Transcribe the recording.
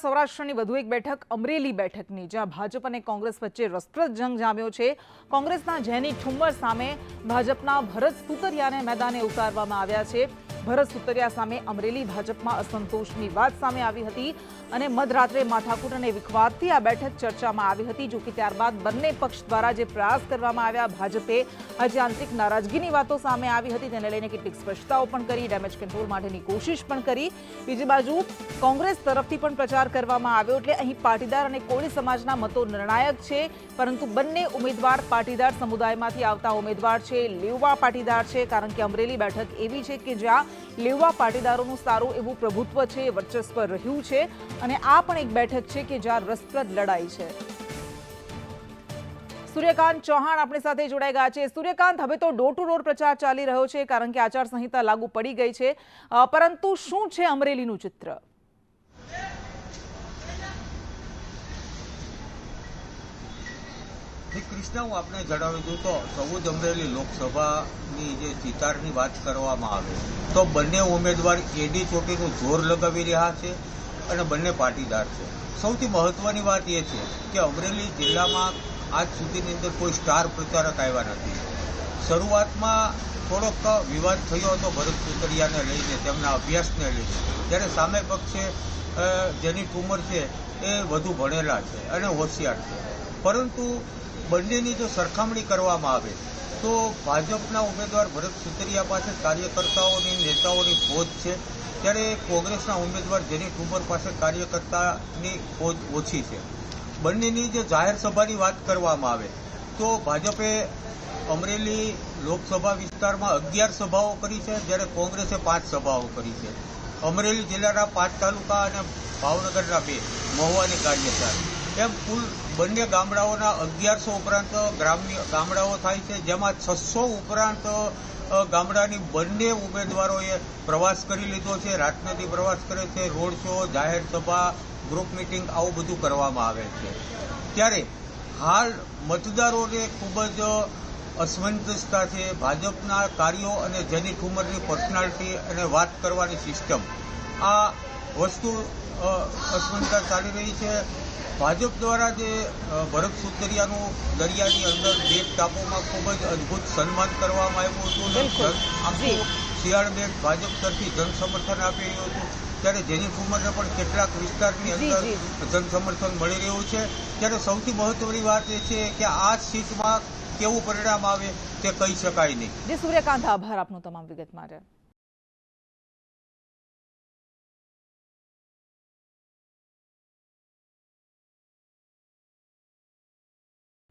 સૌરાષ્ટ્રની વધુ એક બેઠક, અમરેલી બેઠકની, જ્યાં ભાજપ અને કોંગ્રેસ વચ્ચે રસપ્રદ જંગ જામ્યો છે. કોંગ્રેસના જેની ઠુમ્મર સામે ભાજપના ભરત સુતરિયાને મેદાને ઉતારવામાં આવ્યા છે. ભરત સુતરિયા સામે અમરેલી ભાજપમાં અસંતોષની વાત સામે આવી હતી અને મધરાત્રે માથાકૂટ અને વિખવાદથી આ બેઠક ચર્ચામાં આવી હતી, જો કે ત્યારબાદ બંને પક્ષ દ્વારા જે પ્રયાસ કરવામાં આવ્યા, ભાજપે આજે આંતરિક નારાજગીની વાતો સામે આવી હતી. તેને લઈને કેટલીક સ્પષ્ટતાઓ પણ કરી, ડેમેજ કંટ્રોલ માટેની કોશિશ પણ કરી. બીજી બાજુ કોંગ્રેસ તરફથી પણ પ્રચાર કરવામાં આવ્યો એટલે અહીં પાટીદાર અને કોળી સમાજના મતો નિર્ણાયક છે. પરંતુ બંને ઉમેદવાર પાટીદાર સમુદાયમાંથી આવતા ઉમેદવાર છે લેવવા પાટીદાર છે, કારણ કે અમરેલી બેઠક એવી છે કે જ્યાં લેવવા પાટીદારોનું સારું એવું પ્રભુત્વ છે, વર્ચસ્વ રહ્યું છે અને આ પણ એક બેઠક છે કે જ્યાં રસપ્રદ લડાઈ છે. સૂર્યકાંત ચૌહાણ આપણી સાથે જોડાઈ ગયા છે. સૂર્યકાંત, હવે તો ડોર ટુ ડોર પ્રચાર ચાલી રહ્યો છે કારણ કે આચારસંહિતા લાગુ પડી ગઈ છે. પરંતુ શું છે અમરેલીનું ચિત્ર? શ્રી કૃષ્ણ, હું આપને જણાવી દઉં તો સૌદ અમરેલી લોકસભાની જે ચિતારની વાત કરવામાં આવે તો બંને ઉમેદવાર એડી ચોટીનું જોર લગાવી રહ્યા છે અને બંને પાટીદાર છે. સૌથી મહત્વની વાત એ છે કે અમરેલી જિલ્લામાં આજ સુધીની અંદર કોઈ સ્ટાર પ્રચારક આવ્યા નથી. શરૂઆતમાં થોડોક વિવાદ થયો હતો ભરત સુતરિયાને લઈને, તેમના અભ્યાસને લઈને. જ્યારે સામે પક્ષે જેની ટુમર છે એ વધુ ભણેલા છે અને હોશિયાર છે. પરંતુ બંનેની જો સરખામણી કરવામાં આવે, તો ભાજપના ઉમેદવાર ભરત સુતરિયા પાસે કાર્યકર્તાઓની નેતાઓની ફોજ છે. ત્યારે કોંગ્રેસના ઉમેદવાર જેની ઠુંબર પાસે કાર્યકર્તાની ફોજ ઓછી છે. બંનેની જે જાહેર સભાની વાત કરવામાં આવે, તો ભાજપે અમરેલી લોકસભા વિસ્તારમાં અગિયાર સભાઓ કરી છે, જ્યારે કોંગ્રેસે પાંચ સભાઓ કરી છે. અમરેલી જિલ્લાના પાંચ તાલુકા અને ભાવનગરના બે મહુવાની કાર્યચાર એમ કુલ બંને ગામડાઓના અગિયારસો ઉપરાંત ગ્રામ્ય ગામડાઓ થાય છે, જેમાં છસો ઉપરાંત ગામડાની બંને ઉમેદવારોએ પ્રવાસ કરી લીધો છે રાતનાથી પ્રવાસ કરે છે, રોડ શો, જાહેર સભા, ગ્રુપ મિટિંગ આવું બધું કરવામાં આવે છે. ત્યારે હાલ મતદારોને ખૂબ જ અસમંજસતા છે. ભાજપના કાર્યો અને જેની ઠુમરની પર્સનાલિટી અને વાત કરવાની સિસ્ટમ આ વસ્તુ અસમાનતા ચાલી રહી છે. ભાજપ દ્વારા જે ભરત સુતરિયાનું દરિયાની અંદર બે ટાપુમાં ખૂબ જ અદભુત સન્માન કરવામાં આવ્યું હતું. આખું શિયાળ બેટ ભાજપ તરફી જનસમર્થન આપી રહ્યું હતું. ત્યારે જેની ઠુમરને પણ કેટલાક વિસ્તારની અંદર જનસમર્થન જન સમર્થન મળી રહ્યું છે. ત્યારે સૌથી મહત્વની વાત એ છે કે આ સીટમાં કેવું પરિણામ આવે તે કહી શકાય નહીં. સૂર્યકાંત આભાર આપનો તમામ વિગત માટે.